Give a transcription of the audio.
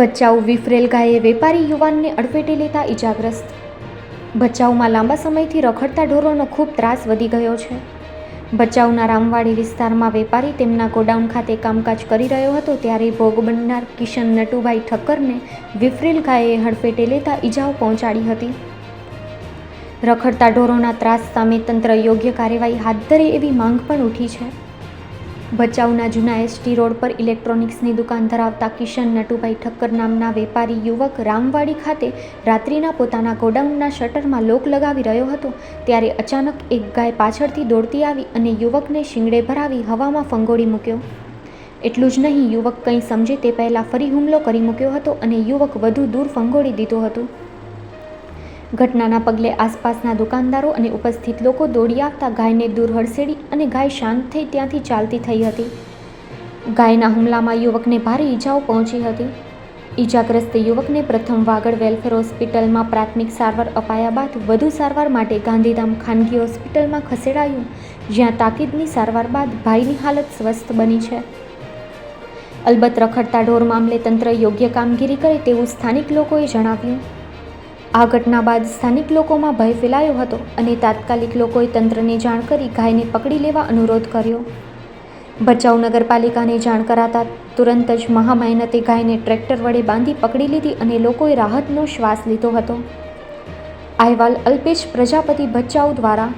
ભચાઉ વિફરેલ ગાયે વેપારી યુવાનને અડફેટે લેતા ઈજાગ્રસ્ત. ભચાઉમાં લાંબા સમયથી રખડતા ઢોરોનો ખૂબ ત્રાસ વધી ગયો છે. ભચાઉના રામવાડી વિસ્તારમાં વેપારી તેમના ગોડાઉન ખાતે કામકાજ કરી રહ્યો હતો ત્યારે ભોગ બનનાર કિશન નટુભાઈ ઠક્કરને વિફરેલ ગાયે હડફેટે લેતા ઇજાઓ પહોંચાડી હતી. રખડતા ઢોરોના ત્રાસ સામે તંત્ર યોગ્ય કાર્યવાહી હાથ ધરે એવી માંગ પણ ઉઠી છે. ભચાઉના જૂના એસટી રોડ પર ઇલેક્ટ્રોનિક્સની દુકાન ધરાવતા કિશન નટુભાઈ ઠક્કર નામના વેપારી યુવક રામવાડી ખાતે રાત્રિના પોતાના ગોડાઉનના શટરમાં લોક લગાવી રહ્યો હતો, ત્યારે અચાનક એક ગાય પાછળથી દોડતી આવી અને યુવકને શિંગડે ભરાવી હવામાં ફંગોળી મૂક્યો. એટલું જ નહીં, યુવક કંઈ સમજે તે પહેલાં ફરી હુમલો કરી મૂક્યો હતો અને યુવક વધુ દૂર ફંગોળી દીધો હતો. ઘટનાના પગલે આસપાસના દુકાનદારો અને ઉપસ્થિત લોકો દોડી આવતા ગાયને દૂર હડસેડી અને ગાય શાંત થઈ ત્યાંથી ચાલતી થઈ હતી. ગાયના હુમલામાં યુવકને ભારે ઈજાઓ પહોંચી હતી. ઈજાગ્રસ્ત યુવકને પ્રથમ વાગડ વેલફેર હોસ્પિટલમાં પ્રાથમિક સારવાર અપાયા બાદ વધુ સારવાર માટે ગાંધીધામ ખાનગી હોસ્પિટલમાં ખસેડાયું, જ્યાં તાકીદની સારવાર બાદ ભાઈની હાલત સ્વસ્થ બની છે. અલબત્ત રખડતા ઢોર મામલે તંત્ર યોગ્ય કામગીરી કરે તેવું સ્થાનિક લોકોએ જણાવ્યું. આ ઘટના બાદ સ્થાનિક લોકોમાં ભય ફેલાયો હતો અને તાત્કાલિક લોકોએ તંત્રને જાણ કરી ગાયને પકડી લેવા અનુરોધ કર્યો. ભચાઉ નગરપાલિકાને જાણ કરાતા તુરંત જ મહામહેનતે ગાયને ટ્રેક્ટર વડે બાંધી પકડી લીધી અને લોકોએ રાહતનો શ્વાસ લીધો હતો. અહેવાલ અલ્પેશ પ્રજાપતિ ભચાઉ દ્વારા